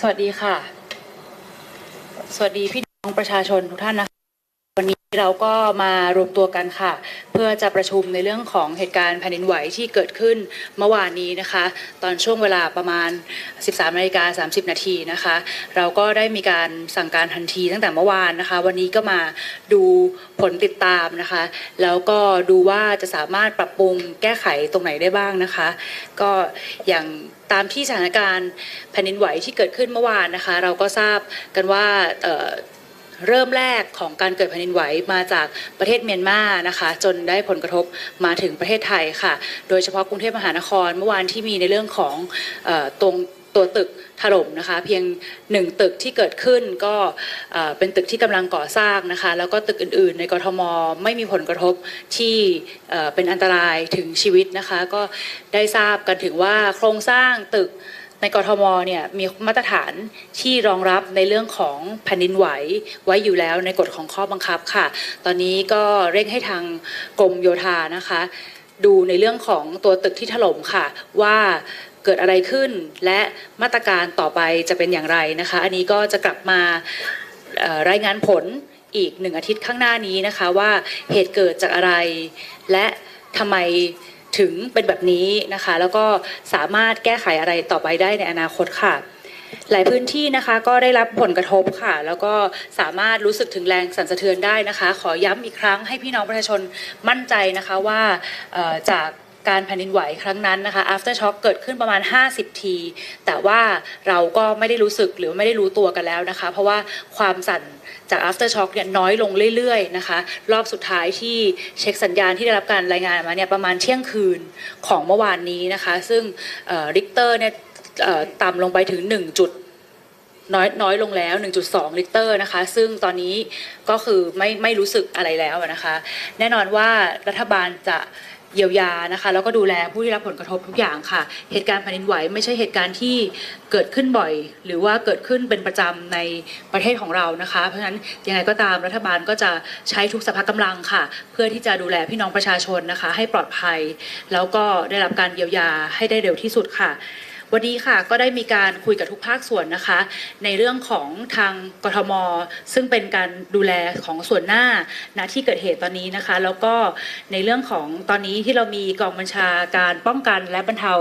สวัสดีค่ะ สวัสดีพี่น้องประชาชนทุกท่านนะคะ วันนี้เราก็มารวมตัวกันค่ะ เพื่อจะประชุมในเรื่องของเหตุการณ์แผ่นดินไหวที่เกิดขึ้นเมื่อวานนี้นะคะ ตอนช่วงเวลาประมาณ 13นาฬิกา30 นาทีนะคะ เราก็ได้มีการสั่งการทันทีตั้งแต่เมื่อวานนะคะ วันนี้ก็มาดูผลติดตามนะคะ แล้วก็ดูว่าจะสามารถปรับปรุงแก้ไขตรงไหนได้บ้างนะคะ ก็อย่างตามที่สถานการณ์แผ่นดินไหวที่เกิดขึ้นเมื่อวานนะคะ เราก็ทราบกันว่า เริ่มแรกของการเกิดแผ่นดินไหวมาจากประเทศเมียนมานะคะ จนได้ผลกระทบมาถึงประเทศไทยค่ะ โดยเฉพาะกรุงเทพมหานครเมื่อวานที่มีในเรื่องของตรงตัวตึกถล่มนะคะเพียงหนึ่งตึกที่เกิดขึ้นก็เป็นตึกที่กำลังก่อสร้างนะคะแล้วก็ตึกอื่นๆ ในกรทมไม่มีผลกระทบที่เป็นอันตรายถึงชีวิตนะคะ ก็ได้ทราบกันถึงว่าโครงสร้างตึก ในกรทมเนี่ยมีมาตรฐานที่รองรับในเรื่องของแผ่นดินไหวไว้อยู่แล้วในกฎของข้อบังคับค่ะ ตอนนี้ก็เร่งให้ทางกรมโยธานะคะ ดูในเรื่องของตัวตึกที่ถล่มค่ะว่าเกิดอะไรขึ้นและมาตรการต่อไปจะเป็นอย่างไรนะคะ อันนี้ก็จะกลับมารายงานผลอีกหนึ่งอาทิตย์ข้างหน้านี้นะคะว่าเหตุเกิดจากอะไรและทำไม ถึงเป็นแบบนี้นะคะ แล้วก็สามารถแก้ไขอะไรต่อไปได้ในอนาคตค่ะ หลายพื้นที่นะคะก็ได้รับผลกระทบค่ะ แล้วก็สามารถรู้สึกถึงแรงสั่นสะเทือนได้นะคะ ขอย้ำอีกครั้งให้พี่น้องประชาชนมั่นใจนะคะว่าจาก การแผ่นดินไหวครั้งนั้นนะคะ after shock เกิดขึ้นประมาณ 50 ที แต่ว่าเราก็ไม่ได้รู้สึกหรือไม่ได้รู้ตัวกันแล้วนะคะ เพราะว่าความสั่นจาก after shock เนี่ยน้อยลงเรื่อยๆนะคะ รอบสุดท้ายที่เช็คสัญญาณที่ได้รับการรายงานมาเนี่ยประมาณเที่ยงคืนของเมื่อวานนี้นะคะ ซึ่งริกเตอร์เนี่ยต่ำลงไปถึง 1 จุดน้อยน้อยลงแล้ว 1.2 ลิตรนะคะ ซึ่งตอนนี้ก็คือไม่ไม่รู้สึกอะไรแล้วนะคะ แน่นอนว่ารัฐบาลจะ เยียวยานะคะ แล้วก็ดูแลผู้ที่รับผลกระทบทุกอย่างค่ะ เหตุการณ์แผ่นดินไหวไม่ใช่เหตุการณ์ที่เกิดขึ้นบ่อย หรือว่าเกิดขึ้นเป็นประจำในประเทศของเรานะคะ เพราะฉะนั้นยังไงก็ตามรัฐบาลก็จะใช้ทุกสภากำลังค่ะ เพื่อที่จะดูแลพี่น้องประชาชนนะคะ ให้ปลอดภัย แล้วก็ได้รับการเยียวยาให้ได้เร็วที่สุดค่ะ วันนี้ค่ะก็ได้มีการคุยกับทุกภาคส่วนนะคะ ในเรื่องของทางกทม ซึ่งเป็นการดูแลของส่วนหน้าณที่เกิดเหตุตอนนี้นะคะ แล้วก็ในเรื่องของตอนนี้ที่เรามีกองบัญชาการป้องกันและบรรเทา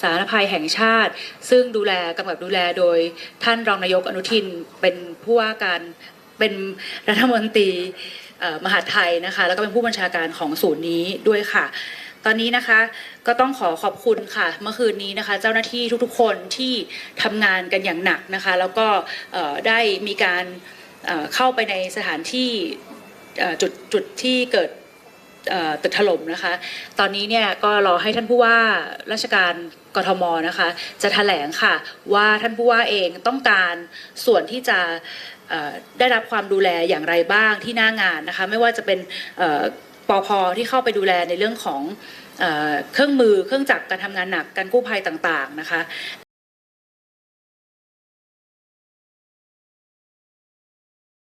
สาธารณภัยแห่งชาติ ซึ่งดูแลกำกับดูแลโดยท่านรองนายกอนุทินเป็นผู้ว่าการเป็นรัฐมนตรีมหาไทยนะคะ แล้วก็เป็นผู้บัญชาการของศูนย์นี้ด้วยค่ะ ตอนนี้นะคะก็ต้องขอขอบคุณค่ะ เมื่อคืนนี้นะคะ เจ้าหน้าที่ทุกๆคนที่ทำงานกันอย่างหนักนะคะ แล้วก็ได้มีการเข้าไปในสถานที่จุดจุดที่เกิดตึกถล่มนะคะ ตอนนี้เนี่ยก็รอให้ท่านผู้ว่าราชการกทมนะคะ จะแถลงค่ะว่าท่านผู้ว่าเองต้องการส่วนที่จะได้รับความดูแลอย่างไรบ้างที่หน้างานนะคะ ไม่ว่าจะเป็น ปอพอปอพที่เข้าไปดูแลในเรื่องของเออเครื่องมือเครื่องจักรการทำงานหนักการกู้ภัยต่างๆนะคะ